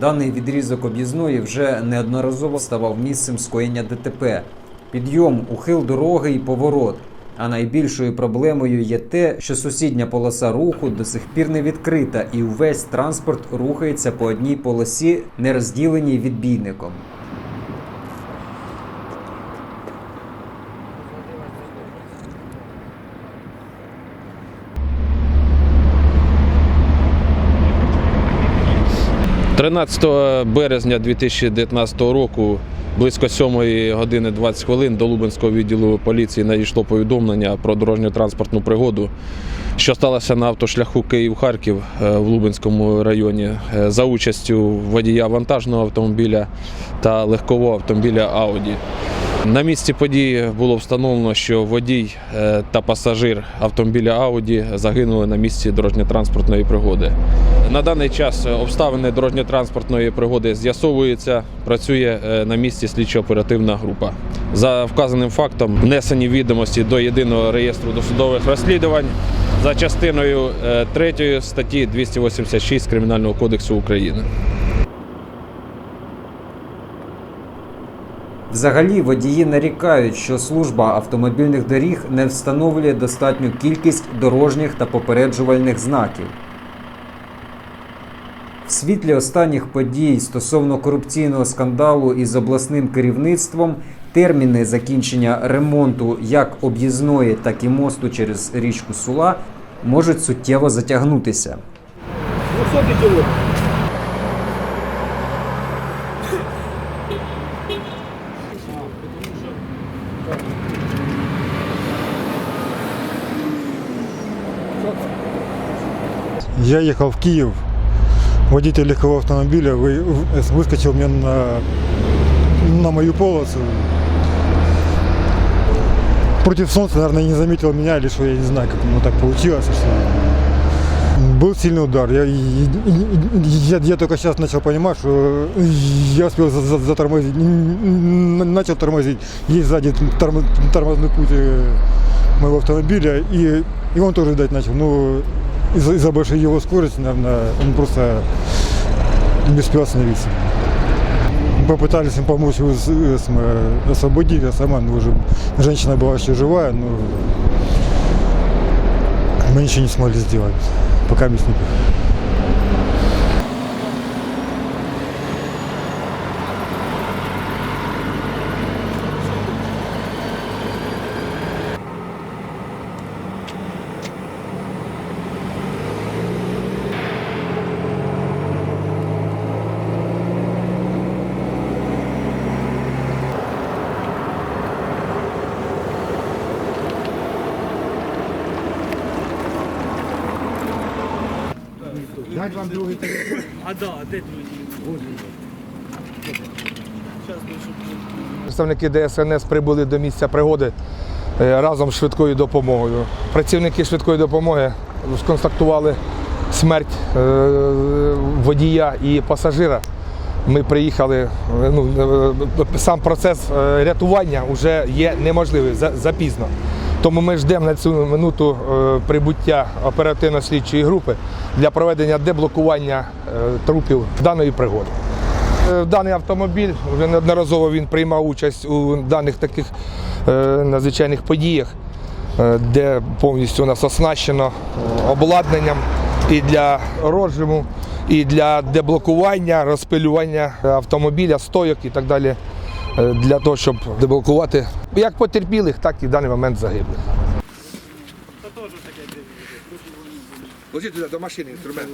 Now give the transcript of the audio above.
Даний відрізок об'їзної вже неодноразово ставав місцем скоєння ДТП. Підйом, ухил дороги і поворот. А найбільшою проблемою є те, що сусідня полоса руху до сих пір не відкрита, і увесь транспорт рухається по одній полосі, не розділеній відбійником. – 13 березня 2019 року близько 7 години 20 хвилин до Лубенського відділу поліції надійшло повідомлення про дорожньо-транспортну пригоду, що сталося на автошляху Київ-Харків е, в Лубенському районі е, за участю водія вантажного автомобіля та легкового автомобіля Ауді. На місці події було встановлено, що водій е, та пасажир автомобіля Ауді загинули на місці дорожньо-транспортної пригоди. На даний час обставини дорожньо-транспортної пригоди з'ясовуються. Працює е, на місці слідчо-оперативна група. За вказаним фактом внесені відомості до єдиного реєстру досудових розслідувань за частиною 3 статті 286 Кримінального кодексу України. Взагалі водії нарікають, що служба автомобільних доріг не встановлює достатню кількість дорожніх та попереджувальних знаків. В світлі останніх подій стосовно корупційного скандалу із обласним керівництвом терміни закінчення ремонту як об'їзної, так і мосту через річку Сула можуть суттєво затягнутися. Я ехал в Киев. Водитель легкового автомобиля выскочил мне на, на мою полосу. Против солнца, наверное, не заметил меня или что, я не знаю, как ну, так получилось. Что... Был сильный удар. Я, я, я только сейчас начал понимать, что я успел за- за- затормозить, начал тормозить. Есть сзади тормо- тормозной путь э, моего автомобиля, и, и он тоже ждать начал. Ну, из-за из-за большой его скорости, наверное, он просто не успел остановиться. Попытались им помочь его э, э, освободить, а сама, ну, уже женщина была еще живая, но мы ничего не смогли сделать, Пока місні. Пока мы с ней. Представники ДСНС прибули до місця пригоди е, разом з швидкою допомогою. Працівники швидкої допомоги сконстатували смерть е, водія і пасажира. Ми приїхали, е, ну, сам процес е, рятування вже є неможливий, запізно. Тому ми ждемо на цю минуту е, прибуття оперативно-слідчої групи для проведення деблокування е, трупів даної пригоди. Е, Даний автомобіль вже неодноразово він приймав участь у даних таких надзвичайних подіях, де повністю у нас оснащено обладнанням і для розжиму, і для деблокування, розпилювання автомобіля, стойок і так далі, для того, щоб деблокувати як потерпілих, так і в даний момент загиблих. Ложіть туди до машини інструмент.